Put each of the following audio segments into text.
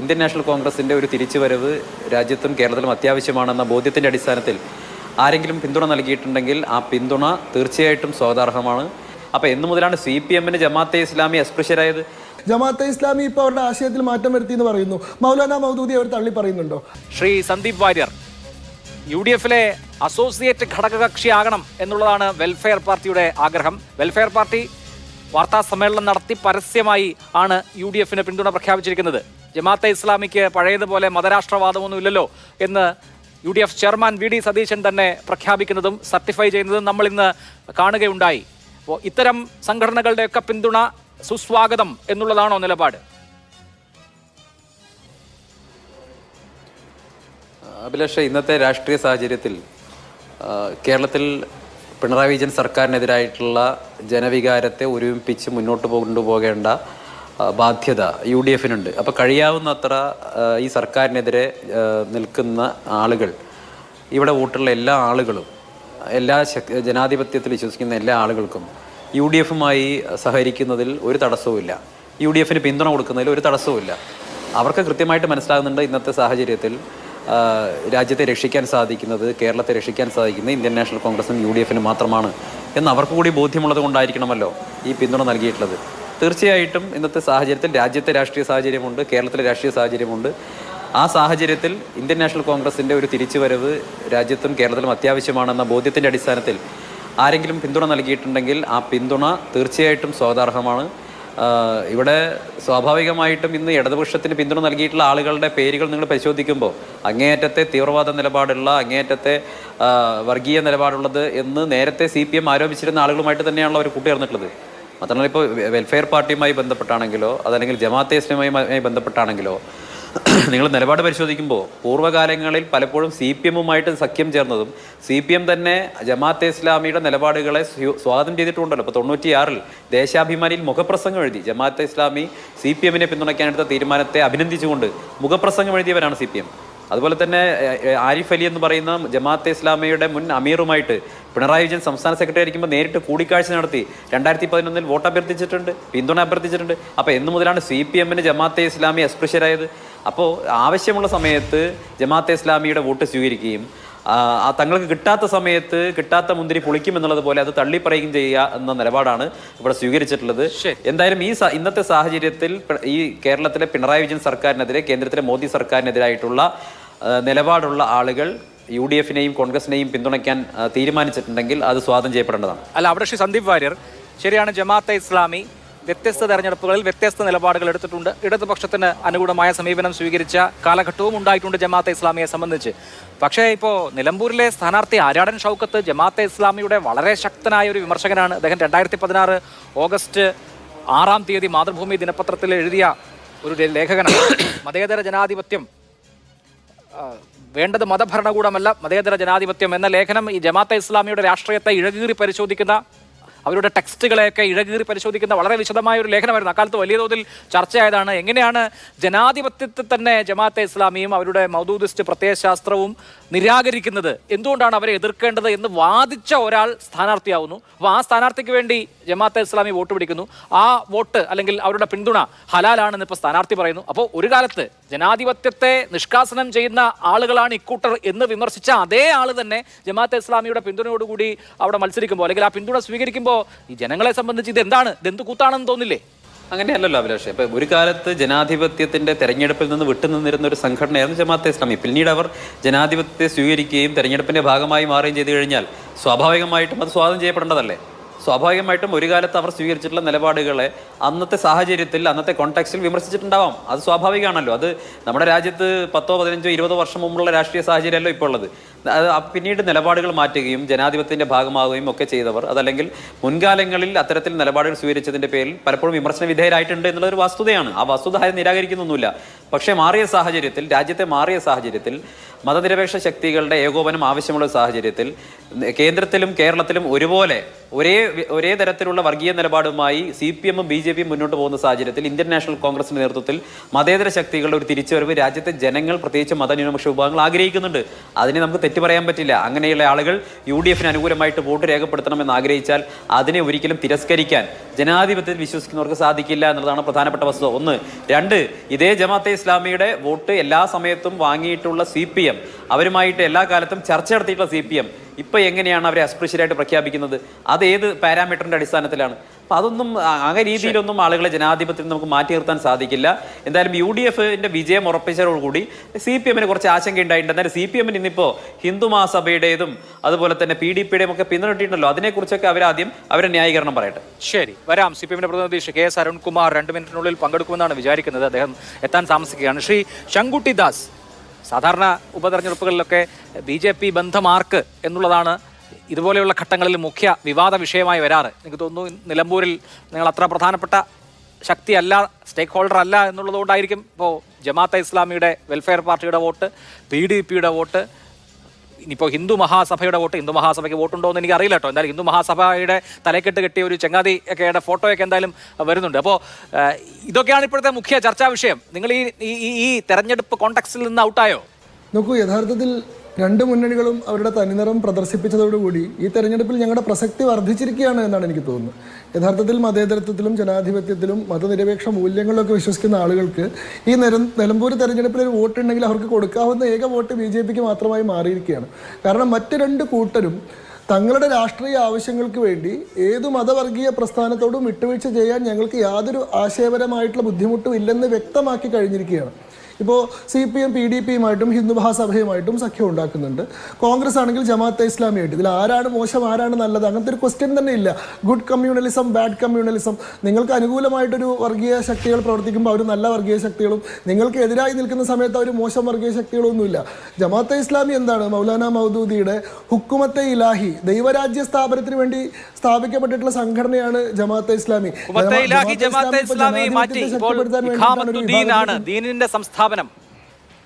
Indian national കോൺഗ്രസിന്റെ ഒരു തിരിച്ചുവരവ് രാജ്യത്തും കേരളത്തിലും അത്യാവശ്യമാണെന്ന ബോധ്യത്തിന്റെ അടിസ്ഥാനത്തിൽ ആരെങ്കിലും പിന്തുണ നൽകിയിട്ടുണ്ടെങ്കിൽ ആ പിന്തുണ തീർച്ചയായിട്ടും സ്വാഗതാർഹമാണ്. അപ്പോൾ എന്നു മുതലാണ് സി പി എമ്മിന് ജമാഅത്തെ ഇസ്ലാമി അസ്പൃശ്യരായത്. ജമാഅത്തെ ഇസ്ലാമി ഇപ്പോൾ അവരുടെ ആശയത്തിൽ മാറ്റം വരുത്തി എന്ന് പറയുന്നു. മൗലാന മൗദൂദി അവർ തള്ളി പറയുന്നുണ്ടോ? ശ്രീ സന്ദീപ് വാര്യർ യു ഡി എഫിലെ അസോസിയേറ്റ് ഘടകകക്ഷിയാകണം എന്നുള്ളതാണ് വെൽഫെയർ പാർട്ടിയുടെ ആഗ്രഹം. വെൽഫെയർ പാർട്ടി വാർത്താ സമ്മേളനം നടത്തി പരസ്യമായി ആണ് യു ഡി എഫിന് പിന്തുണ പ്രഖ്യാപിച്ചിരിക്കുന്നത്. ജമാഅത്തെ ഇസ്ലാമിക്ക് പഴയതുപോലെ മതരാഷ്ട്രവാദമൊന്നും ഇല്ലല്ലോ എന്ന് U D F chairman V D Satheesan തന്നെ പ്രഖ്യാപിക്കുന്നതും സർട്ടിഫൈ ചെയ്യുന്നതും നമ്മൾ ഇന്ന് കാണുകയുണ്ടായി. അപ്പോൾ ഇത്തരം സംഘടനകളുടെയൊക്കെ പിന്തുണ സുസ്വാഗതം എന്നുള്ളതാണോ നിലപാട്? അഭിലാഷ ഇന്നത്തെ രാഷ്ട്രീയ സാഹചര്യത്തിൽ കേരളത്തിൽ പിണറായി വിജയൻ സർക്കാരിനെതിരായിട്ടുള്ള ജനവികാരത്തെ ഒരുമിപ്പിച്ച് മുന്നോട്ട് കൊണ്ടുപോകേണ്ട ബാധ്യത യു ഡി എഫിനുണ്ട് അപ്പോൾ കഴിയാവുന്നത്ര ഈ സർക്കാരിനെതിരെ നിൽക്കുന്ന ആളുകൾ ഇവിടെ വോട്ടുള്ള എല്ലാ ആളുകളും എല്ലാ ജനാധിപത്യത്തിൽ വിശ്വസിക്കുന്ന എല്ലാ ആളുകൾക്കും യു ഡി എഫുമായി സഹകരിക്കുന്നതിൽ ഒരു തടസ്സവുമില്ല. യു ഡി എഫിന് പിന്തുണ കൊടുക്കുന്നതിൽ ഒരു തടസ്സവുമില്ല. അവർക്ക് കൃത്യമായിട്ട് മനസ്സിലാകുന്നുണ്ട് ഇന്നത്തെ സാഹചര്യത്തിൽ രാജ്യത്തെ രക്ഷിക്കാൻ സാധിക്കുന്നത് കേരളത്തെ രക്ഷിക്കാൻ സാധിക്കുന്നത് ഇന്ത്യൻ നാഷണൽ കോൺഗ്രസും യു ഡി എഫിനും മാത്രമാണ്. എന്ന് അവർക്ക് കൂടി ബോധ്യമുള്ളത് കൊണ്ടായിരിക്കണമല്ലോ ഈ പിന്തുണ നൽകിയിട്ടുള്ളത്. തീർച്ചയായിട്ടും ഇന്നത്തെ സാഹചര്യത്തിൽ രാജ്യത്തെ രാഷ്ട്രീയ സാഹചര്യമുണ്ട് കേരളത്തിലെ രാഷ്ട്രീയ സാഹചര്യമുണ്ട്. ആ സാഹചര്യത്തിൽ ഇന്ത്യൻ നാഷണൽ കോൺഗ്രസിന്റെ ഒരു തിരിച്ചുവരവ് രാജ്യത്തും കേരളത്തിലും അത്യാവശ്യമാണെന്ന ബോധ്യത്തിന്റെ അടിസ്ഥാനത്തിൽ ആരെങ്കിലും പിന്തുണ നൽകിയിട്ടുണ്ടെങ്കിൽ ആ പിന്തുണ തീർച്ചയായിട്ടും സ്വാഗതാർഹമാണ്. ഇവിടെ സ്വാഭാവികമായിട്ടും ഇന്ന് ഇടതുപക്ഷത്തിന് പിന്തുണ നൽകിയിട്ടുള്ള ആളുകളുടെ പേരുകൾ നിങ്ങൾ പരിശോധിക്കുമ്പോൾ അങ്ങേയറ്റത്തെ തീവ്രവാദ നിലപാടുള്ള അങ്ങേയറ്റത്തെ വർഗീയ നിലപാടുള്ളത് എന്ന് നേരത്തെ സി പി എം ആരോപിച്ചിരുന്ന ആളുകളുമായിട്ട് തന്നെയാണല്ലോ അവർ കൂട്ടുചേർന്നിട്ടുള്ളത്. മാത്രമല്ല ഇപ്പോൾ വെൽഫെയർ പാർട്ടിയുമായി ബന്ധപ്പെട്ടാണെങ്കിലോ അതല്ലെങ്കിൽ ജമാഅത്തെ ഇസ്ലാമിയുമായി ബന്ധപ്പെട്ടാണെങ്കിലോ നിങ്ങൾ നിലപാട് പരിശോധിക്കുമ്പോൾ പൂർവകാലങ്ങളിൽ പലപ്പോഴും സി പി എമ്മുമായിട്ട് സഖ്യം ചേർന്നതും സി പി എം തന്നെ ജമാഅത്തെ ഇസ്ലാമിയുടെ നിലപാടുകളെ സ്വാഗതം ചെയ്തിട്ടുണ്ടല്ലോ. ഇപ്പോൾ തൊണ്ണൂറ്റിയാറിൽ ദേശാഭിമാനിയിൽ മുഖപ്രസംഗം എഴുതി ജമാഅത്തെ ഇസ്ലാമി സി പി എമ്മിനെ പിന്തുണയ്ക്കാനെടുത്ത തീരുമാനത്തെ അഭിനന്ദിച്ചുകൊണ്ട് മുഖപ്രസംഗം എഴുതിയവരാണ് സി പി എം. അതുപോലെ തന്നെ ആരിഫ് അലി എന്ന് പറയുന്ന ജമാഅത്തെ ഇസ്ലാമിയുടെ മുൻ അമീറുമായിട്ട് പിണറായി വിജയൻ സംസ്ഥാന സെക്രട്ടറി ആയിരിക്കുമ്പോൾ നേരിട്ട് കൂടിക്കാഴ്ച നടത്തി രണ്ടായിരത്തി പതിനൊന്നിൽ വോട്ട് അഭ്യർത്ഥിച്ചിട്ടുണ്ട് പിന്തുണ അഭ്യർത്ഥിച്ചിട്ടുണ്ട്. അപ്പോൾ എന്ന് മുതലാണ് സി പി എമ്മിന് ജമാഅത്തെ ഇസ്ലാമി അസ്പൃശ്യരായത് അപ്പോൾ ആവശ്യമുള്ള സമയത്ത് ജമാഅത്തെ ഇസ്ലാമിയുടെ വോട്ട് സ്വീകരിക്കുകയും ആ, തങ്ങൾക്ക് കിട്ടാത്ത സമയത്ത് കിട്ടാത്ത മുന്തിരി പുളിക്കും എന്നുള്ളത് പോലെ അത് തള്ളിപ്പറയുകയും ചെയ്യുക എന്ന നിലപാടാണ് ഇവിടെ സ്വീകരിച്ചിട്ടുള്ളത്. എന്തായാലും ഈ ഇന്നത്തെ സാഹചര്യത്തിൽ ഈ കേരളത്തിലെ പിണറായി വിജയൻ സർക്കാരിനെതിരെ കേന്ദ്രത്തിലെ മോദി സർക്കാരിനെതിരായിട്ടുള്ള നിലപാടുള്ള ആളുകൾ യു ഡി എഫിനെയും കോൺഗ്രസിനെയും പിന്തുണയ്ക്കാൻ തീരുമാനിച്ചിട്ടുണ്ടെങ്കിൽ അത് സ്വാഗതം ചെയ്യപ്പെടേണ്ടതാണ്. അല്ല അവിടെ ശ്രീ സന്ദീപ് വാര്യർ ശരിയാണ് ജമാഅത്തെ ഇസ്ലാമി വ്യത്യസ്ത തെരഞ്ഞെടുപ്പുകളിൽ വ്യത്യസ്ത നിലപാടുകൾ എടുത്തിട്ടുണ്ട്. ഇടതുപക്ഷത്തിന് അനുകൂലമായ സമീപനം സ്വീകരിച്ച കാലഘട്ടവും ഉണ്ടായിട്ടുണ്ട് ജമാഅത്തെ ഇസ്ലാമിയെ സംബന്ധിച്ച്. പക്ഷേ ഇപ്പോൾ നിലമ്പൂരിലെ സ്ഥാനാർത്ഥി ആരാടൻ ഷൗക്കത്ത് ജമാഅത്തെ ഇസ്ലാമിയുടെ വളരെ ശക്തനായ ഒരു വിമർശകനാണ്. അദ്ദേഹം രണ്ടായിരത്തി പതിനാറ് ഓഗസ്റ്റ് ആറാം തീയതി മാതൃഭൂമി ദിനപത്രത്തിൽ എഴുതിയ ഒരു ലേഖകനാണ്. മതേതര ജനാധിപത്യം വേണ്ടത് മതഭരണകൂടമല്ല മതേതര ജനാധിപത്യം എന്ന ലേഖനം ഈ ജമാഅത്തെ ഇസ്ലാമിയുടെ രാഷ്ട്രീയത്തെ ഇഴകീറി പരിശോധിക്കുന്ന അവരുടെ ടെക്സ്റ്റുകളെയൊക്കെ ഇഴകീറി പരിശോധിക്കുന്ന വളരെ വിശദമായ ഒരു ലേഖനമായിരുന്നു. അക്കാലത്ത് വലിയ തോതിൽ ചർച്ചയായതാണ്. എങ്ങനെയാണ് ജനാധിപത്യത്തിൽ തന്നെ ജമാഅത്തെ ഇസ്ലാമിയും അവരുടെ മൗദൂദിസ്റ്റ് പ്രത്യയശാസ്ത്രവും നിരാകരിക്കുന്നത്? എന്തുകൊണ്ടാണ് അവരെ എതിർക്കേണ്ടത് എന്ന് വാദിച്ച ഒരാൾ സ്ഥാനാർത്ഥിയാവുന്നു. അപ്പോൾ ആ സ്ഥാനാർത്ഥിക്ക് വേണ്ടി ജമാഅത്തെ ഇസ്ലാമി വോട്ട് പിടിക്കുന്നു. ആ വോട്ട് അല്ലെങ്കിൽ അവരുടെ പിന്തുണ ഹലാലാണെന്ന് ഇപ്പോൾ സ്ഥാനാർത്ഥി പറയുന്നു. അപ്പോൾ ഒരു കാലത്ത് ജനാധിപത്യത്തെ നിഷ്കാസനം ചെയ്യുന്ന ആളുകളാണ് ഇക്കൂട്ടർ എന്ന് വിമർശിച്ച അതേ ആൾ തന്നെ ജമാഅത്തെ ഇസ്ലാമിയുടെ പിന്തുണയോടുകൂടി അവിടെ മത്സരിക്കുമ്പോൾ അല്ലെങ്കിൽ ആ പിന്തുണ സ്വീകരിക്കുമ്പോൾ ഈ ജനങ്ങളെ സംബന്ധിച്ച് ഇത് എന്താണ് ഇതെന്ത് കൂത്താണെന്ന് തോന്നില്ലേ? അങ്ങനെയല്ലല്ലോ അഭിലാഷ്. ഇപ്പൊ ഒരു കാലത്ത് ജനാധിപത്യത്തിന്റെ തെരഞ്ഞെടുപ്പിൽ നിന്ന് വിട്ടുനിന്നിരുന്ന ഒരു സംഘടനയായിരുന്നു ജമാഅത്തെ ഇസ്ലാമി. പിന്നീട് അവർ ജനാധിപത്യത്തെ സ്വീകരിക്കുകയും തെരഞ്ഞെടുപ്പിന്റെ ഭാഗമായി മാറുകയും ചെയ്തു കഴിഞ്ഞാൽ സ്വാഭാവികമായിട്ടും അത് സ്വാഗതം ചെയ്യപ്പെടേണ്ടതല്ലേ? സ്വാഭാവികമായിട്ടും ഒരു കാലത്ത് അവർ സ്വീകരിച്ചിട്ടുള്ള നിലപാടുകളെ അന്നത്തെ സാഹചര്യത്തിൽ അന്നത്തെ കോൺടാക്സിൽ വിമർശിച്ചിട്ടുണ്ടാവാം. അത് സ്വാഭാവികമാണല്ലോ. അത് നമ്മുടെ രാജ്യത്ത് പത്തോ പതിനഞ്ചോ ഇരുപതോ വർഷം മുമ്പുള്ള രാഷ്ട്രീയ സാഹചര്യമല്ലോ ഇപ്പോൾ ഉള്ളത്. പിന്നീട് നിലപാടുകൾ മാറ്റുകയും ജനാധിപത്യത്തിന്റെ ഭാഗമാവുകയും ഒക്കെ ചെയ്തവർ. അതല്ലെങ്കിൽ മുൻകാലങ്ങളിൽ അത്തരത്തിൽ നിലപാടുകൾ സ്വീകരിച്ചതിന്റെ പേരിൽ പലപ്പോഴും വിമർശന വിധേയരായിട്ടുണ്ട് എന്നുള്ള ഒരു വസ്തുതയാണ്. ആ വസ്തുത നിരാകരിക്കുന്നൊന്നുമില്ല. പക്ഷേ മാറിയ സാഹചര്യത്തിൽ രാജ്യത്തെ മാറിയ സാഹചര്യത്തിൽ മതനിരപേക്ഷ ശക്തികളുടെ ഏകോപനം ആവശ്യമുള്ള സാഹചര്യത്തിൽ കേന്ദ്രത്തിലും കേരളത്തിലും ഒരുപോലെ ഒരേ ഒരേ തരത്തിലുള്ള വർഗീയ നിലപാടുമായി സി പി എമ്മും ബി ജെ പിയും മുന്നോട്ട് പോകുന്ന സാഹചര്യത്തിൽ ഇന്ത്യൻ നാഷണൽ കോൺഗ്രസിന്റെ നേതൃത്വത്തിൽ മതേതര ശക്തികളുടെ ഒരു തിരിച്ചുവരവ് രാജ്യത്തെ ജനങ്ങൾ പ്രത്യേകിച്ച് മതന്യൂനപക്ഷ വിഭാഗങ്ങൾ ആഗ്രഹിക്കുന്നുണ്ട്. അതിനെ നമുക്ക് തെറ്റു പറയാൻ പറ്റില്ല. അങ്ങനെയുള്ള ആളുകൾ യു ഡി എഫിന് അനുകൂലമായിട്ട് വോട്ട് രേഖപ്പെടുത്തണമെന്ന് ആഗ്രഹിച്ചാൽ അതിനെ ഒരിക്കലും തിരസ്കരിക്കാൻ ജനാധിപത്യത്തിൽ വിശ്വസിക്കുന്നവർക്ക് സാധിക്കില്ല എന്നുള്ളതാണ് പ്രധാനപ്പെട്ട വസ്തുത. ഒന്ന്. രണ്ട് ഇതേ ജമാഅത്തെ ഇസ്ലാമിയുടെ വോട്ട് എല്ലാ സമയത്തും വാങ്ങിയിട്ടുള്ള സി പി എം. അവരുമായിട്ട് എല്ലാ കാലത്തും ചർച്ച നടത്തിയിട്ടുള്ള സി പി എം. ഇപ്പം എങ്ങനെയാണ് അവരെ അസ്പൃശ്യരായിട്ട് പ്രഖ്യാപിക്കുന്നത്? അത് ഏത് പാരാമീറ്ററിന്റെ അടിസ്ഥാനത്തിലാണ്? അപ്പോൾ അതൊന്നും ആ- രീതിയിലൊന്നും ആളുകളെ ജനാധിപത്യത്തിൽ നമുക്ക് മാറ്റി നിർത്താൻ സാധിക്കില്ല. എന്തായാലും യു ഡി എഫിന്റെ വിജയം ഉറപ്പിച്ചതോടുകൂടി സി പി എമ്മിന് കുറച്ച് ആശങ്ക ഉണ്ടായിട്ടുണ്ട്. എന്നാലും സി പി എമ്മിന് ഇന്നിപ്പോൾ ഹിന്ദു മഹാസഭയുടേതും അതുപോലെ തന്നെ പി ഡി പിയുടെയും ഒക്കെ പിന്തുണട്ടിട്ടുണ്ടല്ലോ അതിനെക്കുറിച്ചൊക്കെ അവരാദ്യം അവരെ ന്യായീകരണം പറയട്ടെ. ശരി. വരാം. സി പി എമ്മിന്റെ പ്രതിനിധി കെ എസ് അരുൺകുമാർ രണ്ട് മിനിറ്റിനുള്ളിൽ പങ്കെടുക്കുമെന്നാണ് വിചാരിക്കുന്നത്. അദ്ദേഹം എത്താൻ താമസിക്കുകയാണ്. ശ്രീ ശങ്കുട്ടി ദാസ് സാധാരണ ഉപതെരഞ്ഞെടുപ്പുകളിലൊക്കെ ബി ജെ പി ബന്ധമാർക്ക് എന്നുള്ളതാണ് ഇതുപോലെയുള്ള ഘട്ടങ്ങളിൽ മുഖ്യ വിവാദ വിഷയമായി വരാറ്. എനിക്ക് തോന്നുന്നു നിലമ്പൂരിൽ നിങ്ങൾ അത്ര പ്രധാനപ്പെട്ട ശക്തിയല്ല സ്റ്റേക്ക് ഹോൾഡർ അല്ല എന്നുള്ളതുകൊണ്ടായിരിക്കും ഇപ്പോൾ ജമാഅത്തെ ഇസ്ലാമിയുടെ വെൽഫെയർ പാർട്ടിയുടെ വോട്ട് പി ഡി പിയുടെ വോട്ട് ഇനിയിപ്പോൾ ഹിന്ദു മഹാസഭയുടെ വോട്ട് ഹിന്ദു മഹാസഭയ്ക്ക് വോട്ടുണ്ടോ എന്ന് എനിക്ക് അറിയില്ല കേട്ടോ എന്തായാലും ഹിന്ദു മഹാസഭയുടെ തലക്കെട്ട് കെട്ടിയ ഒരു ചങ്ങാതി ഒക്കെയുടെ ഫോട്ടോയൊക്കെ എന്തായാലും വരുന്നുണ്ട്. അപ്പോൾ ഇതൊക്കെയാണ് ഇപ്പോഴത്തെ മുഖ്യ ചർച്ചാ വിഷയം. നിങ്ങൾ ഈ ഈ- തെരഞ്ഞെടുപ്പ് കോണ്ടക്സിൽ നിന്ന് ഔട്ടായോ? നോക്കൂ യഥാർത്ഥത്തിൽ രണ്ട് മുന്നണികളും അവരുടെ തനിനിറം പ്രദർശിപ്പിച്ചതോടുകൂടി ഈ തെരഞ്ഞെടുപ്പിൽ ഞങ്ങളുടെ പ്രസക്തി വർദ്ധിച്ചിരിക്കുകയാണ് എന്നാണ് എനിക്ക് തോന്നുന്നത്. യഥാർത്ഥത്തിൽ മതേതരത്വത്തിലും ജനാധിപത്യത്തിലും മതനിരപേക്ഷ മൂല്യങ്ങളിലൊക്കെ വിശ്വസിക്കുന്ന ആളുകൾക്ക് ഈ നിര നിലമ്പൂർ തെരഞ്ഞെടുപ്പിൽ ഒരു വോട്ടുണ്ടെങ്കിൽ അവർക്ക് കൊടുക്കാവുന്ന ഏക വോട്ട് ബി ജെ പിക്ക് മാത്രമായി മാറിയിരിക്കുകയാണ്. കാരണം മറ്റ് രണ്ട് കൂട്ടരും തങ്ങളുടെ രാഷ്ട്രീയ ആവശ്യങ്ങൾക്ക് വേണ്ടി ഏതു മതവർഗീയ പ്രസ്ഥാനത്തോടും വിട്ടുവീഴ്ച ചെയ്യാൻ ഞങ്ങൾക്ക് യാതൊരു ആശയപരമായിട്ടുള്ള ബുദ്ധിമുട്ടും ഇല്ലെന്ന് വ്യക്തമാക്കി കഴിഞ്ഞിരിക്കുകയാണ്. ഇപ്പോൾ C P M P D പിയുമായിട്ടും Hindu മഹാസഭയുമായിട്ടും സഖ്യം ഉണ്ടാക്കുന്നുണ്ട്. കോൺഗ്രസ് ആണെങ്കിൽ ജമാഅത്തെ ഇസ്ലാമിയായിട്ട്. ഇതിൽ ആരാണ് മോശം ആരാണ് നല്ലത്? അങ്ങനത്തെ ഒരു ക്വസ്റ്റ്യൻ തന്നെ ഇല്ല. ഗുഡ് കമ്മ്യൂണലിസം ബാഡ് കമ്മ്യൂണലിസം നിങ്ങൾക്ക് അനുകൂലമായിട്ടൊരു വർഗീയ ശക്തികൾ പ്രവർത്തിക്കുമ്പോൾ അവർ നല്ല വർഗീയ ശക്തികളും നിങ്ങൾക്ക് എതിരായി നിൽക്കുന്ന സമയത്ത് അവർ മോശം വർഗീയ ശക്തികളൊന്നുമില്ല ജമാഅത്തെ ഇസ്ലാമി എന്താണ്? മൗലാന മൗദൂദിയുടെ ഹുക്കുമത്തെ ഇലാഹി ദൈവരാജ്യ സ്ഥാപനത്തിന് വേണ്ടി സ്ഥാപിക്കപ്പെട്ടിട്ടുള്ള സംഘടനയാണ് ജമാഅത്തെ ഇസ്ലാമി. ജമാഅത്തെ ഇസ്ലാമി മാറ്റി. ഇപ്പോൾ ദീനിന്റെ വേണ്ടിയിട്ടാണ് ഒരു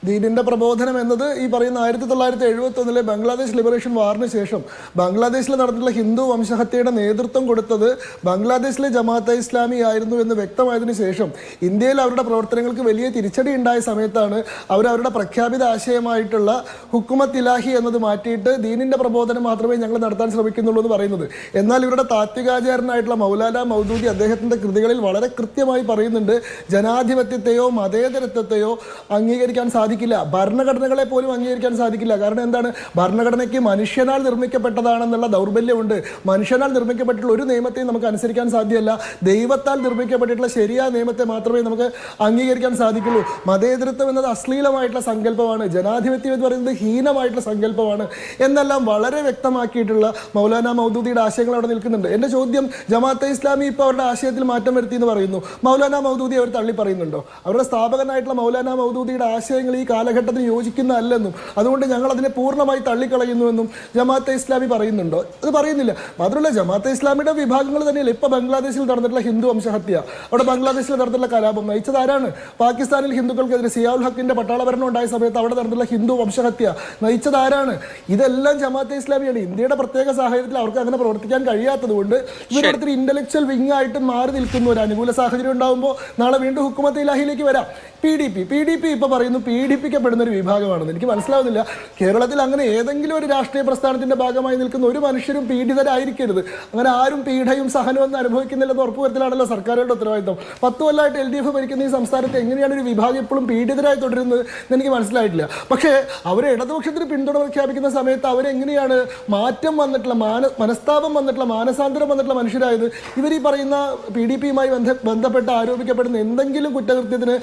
ദീനിന്റെ പ്രബോധനം എന്നത് ഈ പറയുന്ന ആയിരത്തി തൊള്ളായിരത്തി എഴുപത്തി ഒന്നിലെ ബംഗ്ലാദേശ് ലിബറേഷൻ വാറിന് ശേഷം ബംഗ്ലാദേശിൽ നടന്നിട്ടുള്ള ഹിന്ദു വംശഹത്യയുടെ നേതൃത്വം കൊടുത്തത് ബംഗ്ലാദേശിലെ ജമാഅത്തെ ഇസ്ലാമി ആയിരുന്നു എന്ന് വ്യക്തമായതിനു ശേഷം ഇന്ത്യയിൽ അവരുടെ പ്രവർത്തനങ്ങൾക്ക് വലിയ തിരിച്ചടി ഉണ്ടായ സമയത്താണ് അവർ അവരുടെ പ്രഖ്യാപിത ആശയമായിട്ടുള്ള ഹുക്കുമത്ത് ഇലാഹി എന്നത് മാറ്റിയിട്ട് ദീനിന്റെ പ്രബോധനം മാത്രമേ ഞങ്ങൾ നടത്താൻ ശ്രമിക്കുന്നുള്ളൂ എന്ന് പറയുന്നത്. എന്നാൽ ഇവരുടെ താത്വികാചാരനായിട്ടുള്ള മൗലാന മൗദൂദി അദ്ദേഹത്തിന്റെ കൃതികളിൽ വളരെ കൃത്യമായി പറയുന്നുണ്ട് ജനാധിപത്യത്തെയോ മതേതരത്വത്തെയോ അംഗീകരിക്കാൻ സാധിക്കില്ല. ഭരണഘടനകളെ പോലും അംഗീകരിക്കാൻ സാധിക്കില്ല. കാരണം എന്താണ്? ഭരണഘടനയ്ക്ക് മനുഷ്യനാൽ നിർമ്മിക്കപ്പെട്ടതാണെന്നുള്ള ദൗർബല്യമുണ്ട്. മനുഷ്യനാൽ നിർമ്മിക്കപ്പെട്ടിട്ടുള്ള ഒരു നിയമത്തെയും നമുക്ക് അനുസരിക്കാൻ സാധ്യമല്ല. ദൈവത്താൽ നിർമ്മിക്കപ്പെട്ടിട്ടുള്ള ശരിയായ നിയമത്തെ മാത്രമേ നമുക്ക് അംഗീകരിക്കാൻ സാധിക്കുള്ളൂ. മതേതൃത്വം എന്നത് അശ്ലീലമായിട്ടുള്ള സങ്കല്പമാണ്. ജനാധിപത്യം എന്ന് പറയുന്നത് ഹീനമായിട്ടുള്ള സങ്കല്പമാണ്. എന്നെല്ലാം വളരെ വ്യക്തമാക്കിയിട്ടുള്ള മൗലാന മൗദൂദിയുടെ ആശയങ്ങൾ അവിടെ നിൽക്കുന്നുണ്ട്. എന്റെ ചോദ്യം ജമാഅത്തെ ഇസ്ലാമി ഇപ്പോൾ അവരുടെ ആശയത്തിൽ മാറ്റം വരുത്തി എന്ന് പറയുന്നു. മൗലാന മൗദൂദി അവർ തള്ളി പറയുന്നുണ്ടോ അവരുടെ സ്ഥാപകനായിട്ടുള്ള മൗലാന മൗദൂദിയുടെ ആശയങ്ങൾ ഈ കാലഘട്ടത്തിൽ യോജിക്കുന്നതല്ലെന്നും അതുകൊണ്ട് ഞങ്ങൾ അതിനെ പൂർണമായി തള്ളിക്കളയുന്നുവെന്നും ജമാഅത്തെ ഇസ്ലാമി പറയുന്നുണ്ടോ. അത് പറയുന്നില്ല. മാത്രമല്ല ജമാഅത്തെ ഇസ്ലാമിയുടെ വിഭാഗങ്ങൾ തന്നെയല്ല? ഇപ്പോൾ ബംഗ്ലാദേശിൽ നടന്നിട്ടുള്ള ഹിന്ദു വംശഹത്യ അവിടെ ബംഗ്ലാദേശിൽ നടന്നിട്ടുള്ള കലാപം. നയിച്ചത് ആരാണ്? പാകിസ്ഥാനിൽ ഹിന്ദുക്കൾക്കെതിരെ സിയാഉൽ ഹക്കിന്റെ പട്ടാള ഭരണം ഉണ്ടായ സമയത്ത് അവിടെ നടന്നിട്ടുള്ള ഹിന്ദു വംശഹത്യ. നയിച്ചത് ആരാണ്? ഇതെല്ലാം ജമാഅത്തെ ഇസ്ലാമിയാണ്. ഇന്ത്യയുടെ പ്രത്യേക സാഹചര്യത്തിൽ അവർക്ക് അങ്ങനെ പ്രവർത്തിക്കാൻ കഴിയാത്തത് കൊണ്ട് ഇവരുടെ ഇന്റലക്ച്വൽ വിങ് ആയിട്ട് മാറി നിൽക്കുന്ന ഒരു അനുകൂല സാഹചര്യം ഉണ്ടാകുമ്പോൾ നാളെ വീണ്ടും ഹുക്കുമത്ത് ഇലാഹിയിലേക്ക് വരാം. P D P P D P ഇപ്പൊ പറയുന്നു പീഡിപ്പിക്കപ്പെടുന്ന ഒരു വിഭാഗമാണെന്ന്. എനിക്ക് മനസ്സിലാവുന്നില്ല. കേരളത്തിൽ അങ്ങനെ ഏതെങ്കിലും ഒരു രാഷ്ട്രീയ പ്രസ്ഥാനത്തിന്റെ ഭാഗമായി നിൽക്കുന്ന ഒരു മനുഷ്യരും പീഡിതരായിരിക്കരുത്. അങ്ങനെ ആരും പീഡയും സഹനവും ഒന്നും അനുഭവിക്കുന്നില്ലെന്ന് ഉറപ്പുവരുത്തലാണല്ലോ സർക്കാരുകളുടെ ഉത്തരവാദിത്തം. പത്ത് കൊല്ലമായിട്ട് എൽ ഡി എഫ് ഭരിക്കുന്ന ഈ സംസ്ഥാനത്ത് എങ്ങനെയാണ് ഒരു വിഭാഗം ഇപ്പോഴും പീഡിതരായി തുടരുന്നത് എനിക്ക് മനസ്സിലായിട്ടില്ല. പക്ഷേ അവർ ഇടതുപക്ഷത്തിന് പിന്തുണ പ്രഖ്യാപിക്കുന്ന സമയത്ത് അവരെങ്ങനെയാണ് മാറ്റം വന്നിട്ടുള്ള മാന മനസ്താപം വന്നിട്ടുള്ള മാനസാന്തരം വന്നിട്ടുള്ള മനുഷ്യരായത്? ഇവർ ഈ പറയുന്ന പി ഡി പിയുമായി ബന്ധ ബന്ധപ്പെട്ട് ആരോപിക്കപ്പെടുന്ന എന്തെങ്കിലും കുറ്റകൃത്യത്തിന്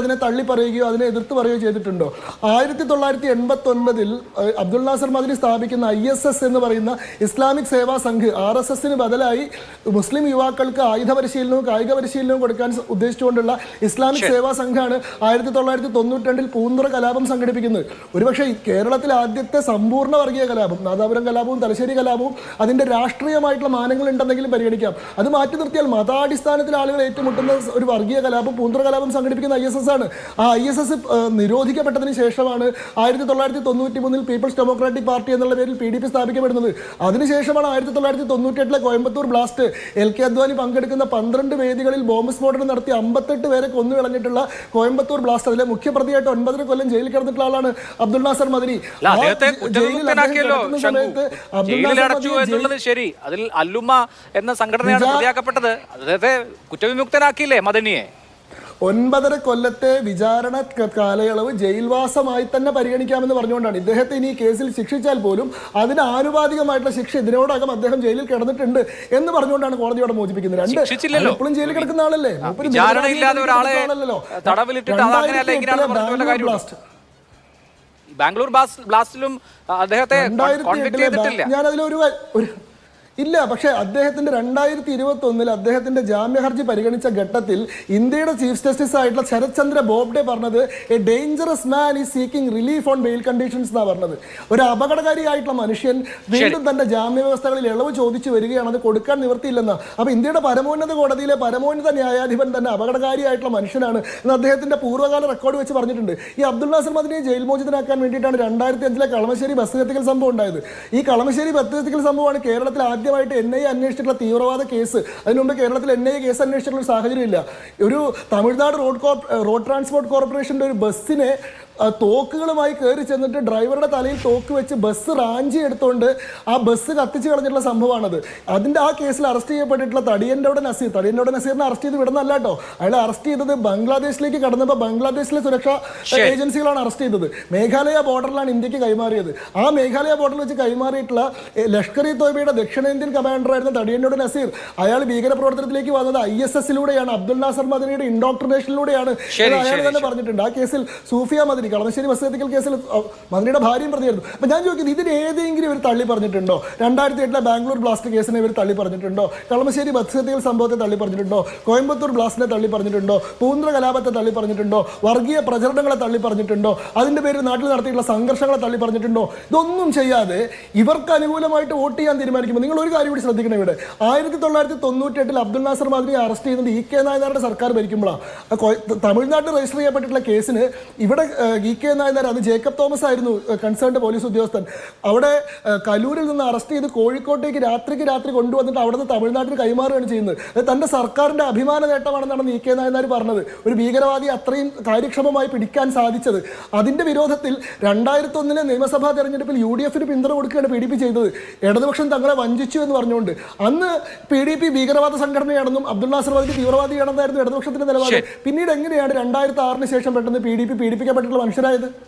അവരതിനെ തള്ളി പറയുകയോ അതിനെ എതിർത്ത് പറയുകയോ ചെയ്തിട്ടുണ്ടോ? ആയിരത്തി തൊള്ളായിരത്തി എൺപത്തി ഒൻപതിൽ അബ്ദുൽ നാസർ മദിനി സ്ഥാപിക്കുന്ന ഐ എസ് എസ് എന്ന് പറയുന്ന Islamic Seva Sangh R S എസിന് ബദലായി മുസ്ലിം യുവാക്കൾക്ക് ആയുധ പരിശീലനവും കായിക പരിശീലനവും കൊടുക്കാൻ ഉദ്ദേശിച്ചുകൊണ്ടുള്ള ഇസ്ലാമിക് സേവാ സംഘാണ് ആയിരത്തി തൊള്ളായിരത്തി തൊണ്ണൂറ്റി രണ്ടിൽ പൂന്തുറ കലാപം സംഘടിപ്പിക്കുന്നത്. ഒരുപക്ഷെ കേരളത്തിലെ ആദ്യത്തെ സമ്പൂർണ വർഗീയ കലാപം നാദാപുരം കലാപവും തലശ്ശേരി കലാപവും അതിന്റെ രാഷ്ട്രീയമായിട്ടുള്ള മാനങ്ങൾ ഉണ്ടെന്നെങ്കിലും പരിഗണിക്കാം. അത് മാറ്റി നിർത്തിയാൽ മതാടിസ്ഥാനത്തിൽ ആളുകൾ ഏറ്റുമുട്ടുന്ന ഒരു വർഗീയ കലാപം പൂന്തുറ കലാപം സംഘടിപ്പിക്കുന്ന ഐ എസ് എസ് എസ് ആണ്. ആ ഐ എസ് എസ് നിരോധിക്കപ്പെട്ടതിന് ശേഷമാണ് ആയിരത്തി തൊള്ളായിരത്തി തൊണ്ണൂറ്റി മൂന്നിൽ പീപ്പിൾസ് ഡെമോക്രാറ്റിക് പാർട്ടി എന്നുള്ള പേരിൽ പി ഡി പി സ്ഥാപിക്കപ്പെടുന്നത്. അതിനുശേഷമാണ് ആയിരത്തി തൊള്ളായിരത്തി തൊണ്ണൂറ്റി Coimbatore blast L K Advani പങ്കെടുക്കുന്ന പന്ത്രണ്ട് വേദികളിൽ ബോംബ് സ്ഫോടനം നടത്തി അമ്പത്തെട്ട് പേരെ കൊന്നു കളഞ്ഞിട്ടുള്ള കോയമ്പത്തൂർ ബ്ലാസ്റ്റ്. അതിലെ മുഖ്യപ്രതിയായിട്ട് ഒൻപതര കൊല്ലം ജയിലിൽ കിടന്നിട്ടുള്ള ആളാണ് അബ്ദുൾ നാസർ മദനി. സമയത്ത് അബ്ദുൾ ശരി. അതിൽ അല്ലുമ എന്ന സംഘടനയാണ് പ്രതിയാക്കപ്പെട്ടത്. അദ്ദേഹത്തെ കുറ്റവിമുക്തനാക്കിയില്ലേ മദനിയെ? ഒൻപതര കൊല്ലത്തെ വിചാരണ കാലയളവ് ജയിൽവാസമായി തന്നെ പരിഗണിക്കാമെന്ന് പറഞ്ഞുകൊണ്ടാണ്. ഇദ്ദേഹത്തെ ഇനി ഈ കേസിൽ ശിക്ഷിച്ചാൽ പോലും അതിന് ആനുപാതികമായിട്ടുള്ള ശിക്ഷ ഇതിനോടകം അദ്ദേഹം ജയിലിൽ കിടന്നിട്ടുണ്ട് എന്ന് പറഞ്ഞുകൊണ്ടാണ് കോടതിയോടെ മോചിപ്പിക്കുന്നത്. രണ്ട്. ഇപ്പോഴും ജയിലിൽ കിടക്കുന്ന ആളല്ലേ? ബ്ലാസ്റ്റ്. ബാംഗ്ലൂർ ബ്ലാസ്റ്റിലും അദ്ദേഹത്തെ ഞാൻ അതിലൊരു ഇല്ല പക്ഷേ അദ്ദേഹത്തിന്റെ രണ്ടായിരത്തി ഇരുപത്തി ഒന്നിൽ അദ്ദേഹത്തിന്റെ ജാമ്യഹർജി പരിഗണിച്ച ഘട്ടത്തിൽ ഇന്ത്യയുടെ ചീഫ് ജസ്റ്റിസ് ആയിട്ടുള്ള ശരത് ചന്ദ്ര ബോബ്ഡെ പറഞ്ഞത് a dangerous man is seeking relief on bail conditions എന്നാണ് പറഞ്ഞത്. ഒരു അപകടകാരിയായിട്ടുള്ള മനുഷ്യൻ വീണ്ടും തന്റെ ജാമ്യ വ്യവസ്ഥകളിൽ ഇളവ് ചോദിച്ചു വരികയാണ് അത് കൊടുക്കാൻ നിവർത്തിയില്ലെന്ന് അപ്പൊ ഇന്ത്യയുടെ പരമോന്നത കോടതിയിലെ പരമോന്നത ന്യായാധിപൻ തന്നെ അപകടകാരിയായിട്ടുള്ള മനുഷ്യനാണ് എന്ന് അദ്ദേഹത്തിന്റെ പൂർവകാല റെക്കോർഡ് വെച്ച് പറഞ്ഞിട്ടുണ്ട്. ഈ അബ്ദുൾ നാസർ മദിനെ ജയിൽ മോചിതനാക്കാൻ വേണ്ടിയിട്ടാണ് രണ്ടായിരത്തി അഞ്ചിലെ കളമശ്ശേരി ബസ് കത്തിക്കൽ സംഭവം ഉണ്ടായത്. ഈ കളമശ്ശേരി ബസ് കത്തിക്കൽ സംഭവമാണ് കേരളത്തിൽ ആദ്യമായിട്ട് എൻ ഐ അന്വേഷിച്ചിട്ടുള്ള തീവ്രവാദ കേസ്. അതിനുമുമ്പ് കേരളത്തിൽ എൻ ഐ കേസ് അന്വേഷിച്ചിട്ടുള്ള സാഹചര്യം ഇല്ല ഒരു Tamil Nadu road corp road transport കോർപ്പറേഷന്റെ ഒരു ബസ്സിനെ തോക്കുകളുമായി കയറി ചെന്നിട്ട് ഡ്രൈവറുടെ തലയിൽ തോക്ക് വെച്ച് ബസ് റാഞ്ചി എടുത്തുകൊണ്ട് ആ ബസ് കത്തിച്ച് കളഞ്ഞിട്ടുള്ള സംഭവമാണത്. അതിന്റെ ആ കേസിൽ അറസ്റ്റ് ചെയ്യപ്പെട്ടിട്ടുള്ള തടിയന്റെ നസീർ. തടിയന്റെ നസീറിനെ അറസ്റ്റ് ചെയ്ത് വിടുന്നല്ല കേട്ടോ. അയാളെ അറസ്റ്റ് ചെയ്തത് ബംഗ്ലാദേശിലേക്ക് കടന്നപ്പോൾ ബംഗ്ലാദേശിലെ സുരക്ഷാ ഏജൻസികളാണ് അറസ്റ്റ് ചെയ്തത്. മേഘാലയ ബോർഡറിലാണ് ഇന്ത്യയ്ക്ക് കൈമാറിയത്. ആ മേഘാലയ ബോർഡറിൽ വെച്ച് കൈമാറിയിട്ടുള്ള ലഷ്കർ ഇ തോബയുടെ ദക്ഷിണേന്ത്യൻ കമാൻഡറായിരുന്ന തടിയന്റെ നസീർ. അയാൾ ഭീകരപ്രവർത്തനത്തിലേക്ക് വന്നത് ഐ എസ് എസിലൂടെയാണ്. അബ്ദുൽ നാസർ മദനിയുടെ ഇൻഡോക്ട്രിനേഷനിലൂടെയാണ് അയാൾ തന്നെ പറഞ്ഞിട്ടുണ്ട്. ആ കേസിൽ സൂഫിയ മദനി കളമശ്ശേരി ബസ് കേസിൽ മന്ത്രിയുടെ ഭാര്യയും പ്രതിയായിരുന്നു. അപ്പം ഞാൻ ചോദിക്കുന്നത് ഇതിന് ഏതെങ്കിലും ഇവർ തള്ളി പറഞ്ഞിട്ടുണ്ടോ? രണ്ടായിരത്തി എട്ടിലെ ബാംഗ്ലൂർ ബ്ലാസ്റ്റ് കേസിനെ ഇവർ തള്ളി പറഞ്ഞിട്ടുണ്ടോ? കളമശ്ശേരി ബസ് സംഭവത്തെ തള്ളി പറഞ്ഞിട്ടുണ്ടോ? കോയമ്പത്തൂർ ബ്ലാസ്റ്റിനെ തള്ളി പറഞ്ഞിട്ടുണ്ടോ? പൂന്ത്ര കലാപത്തെ തള്ളി പറഞ്ഞിട്ടുണ്ടോ? വർഗീയ പ്രചരണങ്ങളെ തള്ളി പറഞ്ഞിട്ടുണ്ടോ? അതിന്റെ പേരിൽ നാട്ടിൽ നടത്തിയിട്ടുള്ള സംഘർഷങ്ങളെ തള്ളി പറഞ്ഞിട്ടുണ്ടോ? ഇതൊന്നും ചെയ്യാതെ ഇവർക്ക് അനുകൂലമായിട്ട് വോട്ട് ചെയ്യാൻ തീരുമാനിക്കുമ്പോൾ നിങ്ങൾ ഒരു കാര്യം കൂടി ശ്രദ്ധിക്കണം ഇവിടെ. ആയിരത്തി തൊള്ളായിരത്തി തൊണ്ണൂറ്റി എട്ടിൽ അബ്ദുൽ നാസർ മാതിരി അറസ്റ്റ് ചെയ്യുന്നത് ഇ കെ നായനാരുടെ സർക്കാർ ഭരിക്കുമ്പോഴാണ് തമിഴ്നാട്ടിൽ രജിസ്റ്റർ ചെയ്യപ്പെട്ടിട്ടുള്ള കേസിന് ഇവിടെ ഇ കെ നായനാർ അത് ജേക്കബ് തോമസ് ആയിരുന്നു കൺസേൺഡ് പോലീസ് ഉദ്യോഗസ്ഥൻ. അവിടെ കലൂരിൽ നിന്ന് അറസ്റ്റ് ചെയ്ത് കോഴിക്കോട്ടേക്ക് രാത്രിക്ക് രാത്രി കൊണ്ടുവന്നിട്ട് അവിടെ നിന്ന് തമിഴ്നാട്ടിൽ കൈമാറുകയാണ് ചെയ്യുന്നത്. അത് തന്റെ സർക്കാരിന്റെ അഭിമാന നേട്ടമാണെന്നാണ് ഇ കെ നായനാർ പറഞ്ഞത്. ഒരു ഭീകരവാദി അത്രയും കാര്യക്ഷമമായി പിടിക്കാൻ സാധിച്ചത്. അതിന്റെ വിരോധത്തിൽ രണ്ടായിരത്തി ഒന്നിലെ നിയമസഭാ തെരഞ്ഞെടുപ്പിൽ യു ഡി എഫിന് പിന്തുണ കൊടുക്കുകയാണ് പി ഡി പി ചെയ്തത്. ഇടതുപക്ഷം തങ്ങളെ വഞ്ചിച്ചു എന്ന് പറഞ്ഞുകൊണ്ട്. അന്ന് പി ഡി പി ഭീകരവാദ സംഘടനയാണെന്നും അബ്ദുൾ നാസർ മദനി തീവ്രവാദിയാണെന്നായിരുന്നു ഇടതുപക്ഷത്തിന്റെ നിലപാട്. പിന്നീട് എങ്ങനെയാണ് രണ്ടായിരത്തി ആറിന് ശേഷം പെട്ടെന്ന് പി ഡി പി പീഡിപ്പിക്കപ്പെട്ടിട്ടുള്ള മനുഷ്യരായത്?